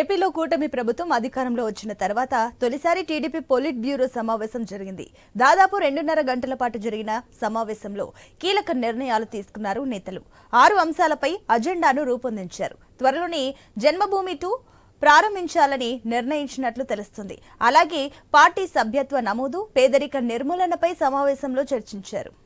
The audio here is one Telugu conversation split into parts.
ఏపీలో కూటమి ప్రభుత్వం అధికారంలో వచ్చిన తర్వాత తొలిసారి టీడీపీ పొలిట్ బ్యూరో సమావేశం జరిగింది. దాదాపు రెండున్నర గంటల పాటు జరిగిన సమావేశంలో కీలక నిర్ణయాలు తీసుకున్నారు నేతలు. ఆరు అంశాలపై అజెండాను రూపొందించారు. త్వరలోనే జన్మభూమి టూ ప్రారంభించాలని నిర్ణయించినట్లు తెలుస్తుంది. అలాగే పార్టీ సభ్యత్వ నమోదు పేదరిక నిర్మూలనపై సమావేశంలో చర్చించారు.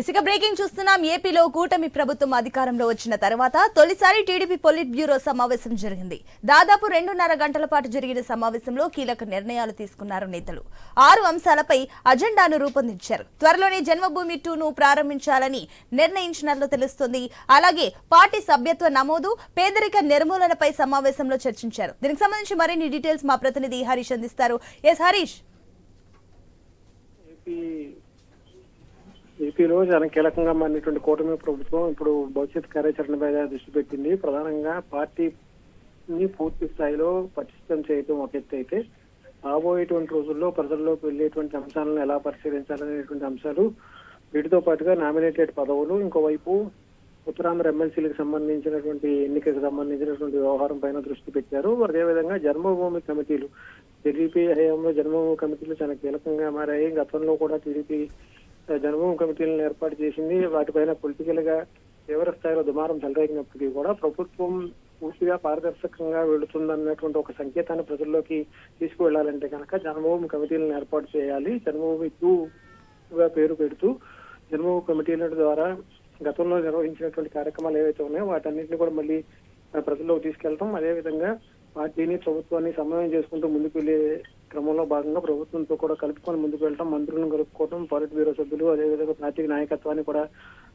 ఇసుక బ్రేకింగ్ చూస్తున్నాం. ఏపీలో కూటమి ప్రభుత్వం అధికారంలో వచ్చిన తర్వాత తొలిసారి టీడీపీ పొలిట్ బ్యూరో సమావేశం జరిగింది. దాదాపు రెండున్నర గంటల పాటు జరిగిన సమావేశంలో కీలక నిర్ణయాలు తీసుకున్నారు నేతలు. ఆరు అంశాలపై అజెండాను రూపొందించారు. త్వరలోనే జన్మభూమి టూను ప్రారంభించాలని నిర్ణయించినట్లు తెలుస్తుంది. అలాగే పార్టీ సభ్యత్వ నమోదు పేదరిక నిర్మూలనపై సమావేశంలో చర్చించారు. దీనికి సంబంధించి మరిన్ని డీటెయిల్స్ మా ప్రతినిధి హరీష్ అందిస్తారు. ఎస్ హరీష్. ఏపీలో చాలా కీలకంగా మారినటువంటి కూటమి ప్రభుత్వం ఇప్పుడు భవిష్యత్ కార్యాచరణ మీద దృష్టి పెట్టింది. ప్రధానంగా పార్టీని పూర్తి స్థాయిలో పటిష్టం చేయడం ఒక ఎత్తు అయితే రాబోయేటువంటి రోజుల్లో ప్రజల్లోకి వెళ్ళేటువంటి అంశాలను ఎలా పరిశీలించాలనేటువంటి అంశాలు వీటితో పాటుగా నామినేటెడ్ పదవులు ఇంకోవైపు ఉత్తరాంధ్ర ఎమ్మెల్సీలకు సంబంధించినటువంటి ఎన్నికలకు సంబంధించినటువంటి వ్యవహారం పైన దృష్టి పెట్టారు. అదేవిధంగా జన్మభూమి కమిటీలు టీడీపీ హయాంలో జన్మభూమి కమిటీలు చాలా కీలకంగా మారాయి. గతంలో కూడా టీడీపీ జన్మభూమి కమిటీలను ఏర్పాటు చేసింది. వాటిపైన పొలిటికల్గా తీవ్ర స్థాయిలో దుమారం చెలరేగినప్పటికీ కూడా ప్రభుత్వం పూర్తిగా పారదర్శకంగా వెళుతుందన్నటువంటి ఒక సంకేతాన్ని ప్రజల్లోకి తీసుకువెళ్ళాలంటే కనుక జన్మభూమి కమిటీలను ఏర్పాటు చేయాలి. జన్మభూమి టూ గా పేరు పెడుతూ జన్మభూమి కమిటీల ద్వారా గతంలో నిర్వహించినటువంటి కార్యక్రమాలు ఏవైతే ఉన్నాయో వాటన్నిటిని కూడా మళ్ళీ ప్రజల్లోకి తీసుకెళ్తాం. అదేవిధంగా పార్టీని ప్రభుత్వాన్ని సమన్వయం చేసుకుంటూ ముందుకు వెళ్ళే క్రమంలో భాగంగా ప్రభుత్వంతో కూడా కలుపుకొని ముందుకు వెళ్ళటం మంత్రులను కలుపుకోవటం పాలిట్ బ్యూరో సభ్యులు అదేవిధంగా పార్టీ నాయకత్వాన్ని కూడా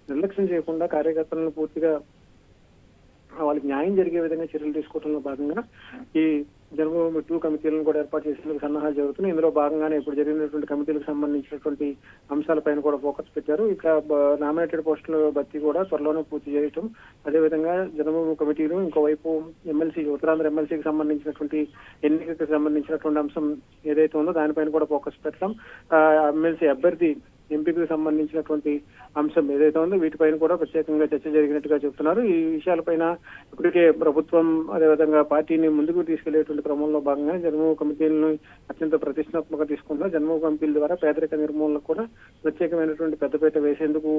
నిర్లక్ష్యం చేయకుండా కార్యకర్తలను పూర్తిగా వాళ్ళకి న్యాయం జరిగే విధంగా చర్యలు తీసుకోవడంలో భాగంగా ఈ జనభూమి టూ కమిటీలను కూడా ఏర్పాటు చేసేందుకు సన్నాహాలు జరుగుతున్నాయి. ఇందులో భాగంగానే ఇప్పుడు జరిగినటువంటి కమిటీలకు సంబంధించినటువంటి అంశాలపైన కూడా ఫోకస్ పెట్టారు. ఇక నామినేటెడ్ పోస్టుల భర్తీ కూడా త్వరలోనే పూర్తి చేయటం. అదేవిధంగా జనభూమి కమిటీలు ఇంకోవైపు ఎమ్మెల్సీ ఉత్తరాంధ్ర ఎమ్మెల్సీకి సంబంధించినటువంటి ఎన్నికలకు సంబంధించినటువంటి అంశం ఏదైతే ఉందో దానిపైన కూడా ఫోకస్ పెట్టడం. ఎమ్మెల్సీ అభ్యర్థి ఎంపీకి సంబంధించినటువంటి అంశం ఏదైతే ఉందో వీటిపైన కూడా ప్రత్యేకంగా చర్చ జరిగినట్టుగా చెప్తున్నారు. ఈ విషయాలపైన ఇప్పటికే ప్రభుత్వం అదేవిధంగా పార్టీని ముందుకు తీసుకెళ్ళేటువంటి క్రమంలో భాగంగా జన్మభూమి కమిటీలను అత్యంత ప్రతిష్టాత్మక తీసుకున్న జన్మభూమి కమిటీల ద్వారా పేదరిక నిర్మూలనకు కూడా ప్రత్యేకమైనటువంటి పెద్దపీట వేసేందుకు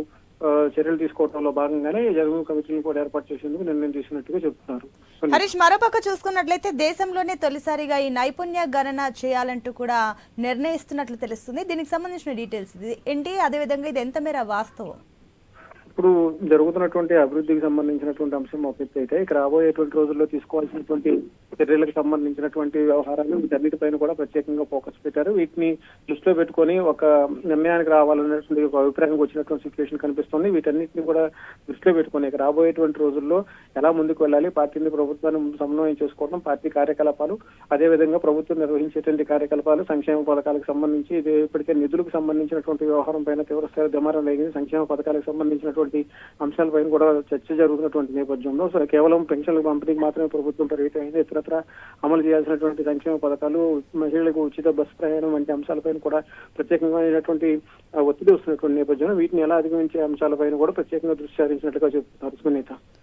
చర్యలు తీసుకోవడంలో భాగంగానే ఈ జన్మభూమి కమిటీలను కూడా ఏర్పాటు చేసేందుకు నిర్ణయం తీసుకున్నట్టుగా చెప్తున్నారు. హరీష్ మరోపక్క చూసుకున్నట్లయితే దేశంలోనే తొలిసారిగా ఈ నైపుణ్య గణన చేయాలంటూ కూడా నిర్ణయిస్తున్నట్లు తెలుస్తుంది. దీనికి సంబంధించిన డీటెయిల్స్ ఇది. ఏంటి అదేవిధంగా ఇది ఎంత మేర వాస్తవం? ఇప్పుడు జరుగుతున్నటువంటి అభివృద్ధికి సంబంధించినటువంటి అంశం ఒక అయితే ఇక రాబోయేటువంటి రోజుల్లో తీసుకోవాల్సినటువంటి చర్యలకు సంబంధించినటువంటి వ్యవహారాలు వీటన్నిటిపైన కూడా ప్రత్యేకంగా ఫోకస్ పెట్టారు. వీటిని దృష్టిలో పెట్టుకొని ఒక నిర్ణయానికి రావాలనేటువంటి ఒక అభిప్రాయానికి వచ్చినటువంటి సిచ్యువేషన్ కనిపిస్తుంది. వీటన్నిటిని కూడా దృష్టిలో పెట్టుకొని ఇక రాబోయేటువంటి రోజుల్లో ఎలా ముందుకు వెళ్ళాలి పార్టీని ప్రభుత్వాన్ని సమన్వయం చేసుకోవడం పార్టీ కార్యకలాపాలు అదేవిధంగా ప్రభుత్వం నిర్వహించేటువంటి కార్యకలాపాలు సంక్షేమ పథకాలకు సంబంధించి ఇది ఇప్పటికే నిధులకు సంబంధించినటువంటి వ్యవహారం పైన తీవ్రస్థాయి దుమారం రేగింది. సంక్షేమ పథకాలకు సంబంధించినటువంటి అంశాలపైన కూడా చర్చ జరుగుతున్నటువంటి నేపథ్యంలో కేవలం పెన్షన్ల పంపిణీకి మాత్రమే ప్రభుత్వం పరిమితమైంది ఇతరత్ర అమలు చేయాల్సినటువంటి సంక్షేమ పథకాలు మహిళలకు ఉచిత బస్సు ప్రయాణం వంటి అంశాలపైన కూడా ప్రత్యేకమైనటువంటి అయినటువంటి ఒత్తిడి వస్తున్నటువంటి నేపథ్యంలో వీటిని ఎలా అధిగమించే అంశాలపైన కూడా ప్రత్యేకంగా దృష్టి సారించినట్టుగా చెబుతున్నారు సునీత.